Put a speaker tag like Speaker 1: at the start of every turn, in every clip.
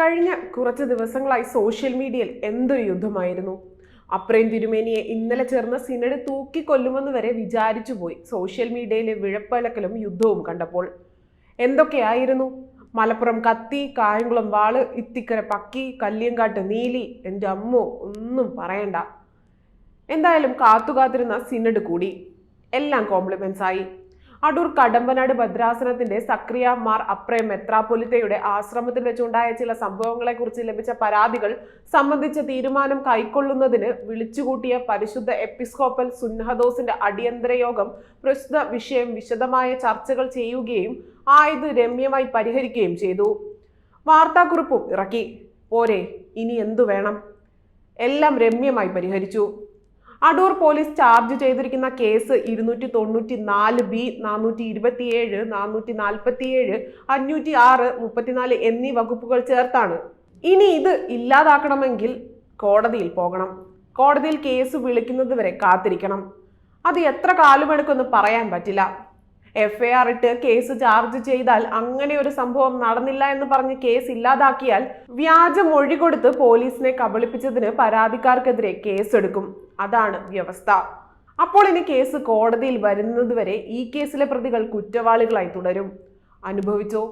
Speaker 1: കഴിഞ്ഞ കുറച്ച് ദിവസങ്ങളായി സോഷ്യൽ മീഡിയയിൽ എന്തൊരു യുദ്ധമായിരുന്നു? അപ്രേം തിരുമേനിയെ ഇന്നലെ ചേർന്ന സിനഡ് തൂക്കിക്കൊല്ലുമെന്ന് വരെ വിചാരിച്ചു പോയി സോഷ്യൽ മീഡിയയിലെ വിഴപ്പലക്കലും യുദ്ധവും കണ്ടപ്പോൾ. എന്തൊക്കെയായിരുന്നു? മലപ്പുറം കത്തി കായംകുളം വാൾ ഇത്തിക്കര പക്കി കല്ലിയങ്കാട്ട് നീലി എന്റെ അമ്മോ ഒന്നും പറയണ്ട. എന്തായാലും കാത്തുകാത്തിരുന്ന സിനഡ് കൂടി. എല്ലാം കോംപ്ലിമെൻസ് ആയി. അടൂർ കടമ്പനാട് ഭദ്രാസനത്തിന്റെ സക്രിയ മാർ അപ്രേം മെത്രാപൊലിത്തയുടെ ആശ്രമത്തിൽ വെച്ചുണ്ടായ ചില സംഭവങ്ങളെക്കുറിച്ച് ലഭിച്ച പരാതികൾ സംബന്ധിച്ച തീരുമാനം കൈക്കൊള്ളുന്നതിന് വിളിച്ചുകൂട്ടിയ പരിശുദ്ധ എപ്പിസ്കോപ്പൽ സുന്നഹദോസിന്റെ അടിയന്തര യോഗം പ്രസ്തുത വിഷയം വിശദമായ ചർച്ചകൾ ചെയ്യുകയും ആയത് രമ്യമായി പരിഹരിക്കുകയും ചെയ്തു. വാർത്താക്കുറിപ്പും ഇറക്കി. പോരെ ഇനി എന്തു വേണം? എല്ലാം രമ്യമായി പരിഹരിച്ചു. അടൂർ പോലീസ് ചാർജ് ചെയ്തിരിക്കുന്ന കേസ് ഇരുന്നൂറ്റി തൊണ്ണൂറ്റി നാല് ബി നാനൂറ്റി ഇരുപത്തിയേഴ് നാനൂറ്റി നാൽപ്പത്തിയേഴ് അഞ്ഞൂറ്റി ആറ് മുപ്പത്തിനാല് എന്നീ വകുപ്പുകൾ ചേർത്താണ്. ഇനി ഇത് ഇല്ലാതാക്കണമെങ്കിൽ കോടതിയിൽ പോകണം. കോടതിയിൽ കേസ് വിളിക്കുന്നത് വരെ കാത്തിരിക്കണം. അത് എത്ര കാലമെടുക്കുമെന്ന് പറയാൻ പറ്റില്ല. എഫ് ഐ ആർ ഇട്ട് കേസ് ചാർജ് ചെയ്താൽ അങ്ങനെ ഒരു സംഭവം നടന്നില്ല എന്ന് പറഞ്ഞ് കേസ് ഇല്ലാതാക്കിയാൽ വ്യാജ മൊഴി കൊടുത്ത് പോലീസിനെ കബളിപ്പിച്ചതിന് പരാതിക്കാർക്കെതിരെ കേസെടുക്കും അതാണ് വ്യവസ്ഥ. അപ്പോൾ ഇനി കേസ് കോടതിയിൽ വരുന്നതുവരെ ഈ കേസിലെ പ്രതികൾ കുറ്റവാളികളായി തുടരും. അനുഭവിച്ചോ?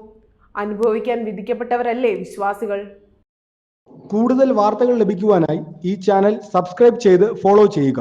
Speaker 1: അനുഭവിക്കാൻ വിധിക്കപ്പെട്ടവരല്ലേ വിശ്വാസികൾ?
Speaker 2: കൂടുതൽ വാർത്തകൾ ലഭിക്കുവാനായി ഈ ചാനൽ സബ്സ്ക്രൈബ് ചെയ്ത് ഫോളോ ചെയ്യുക.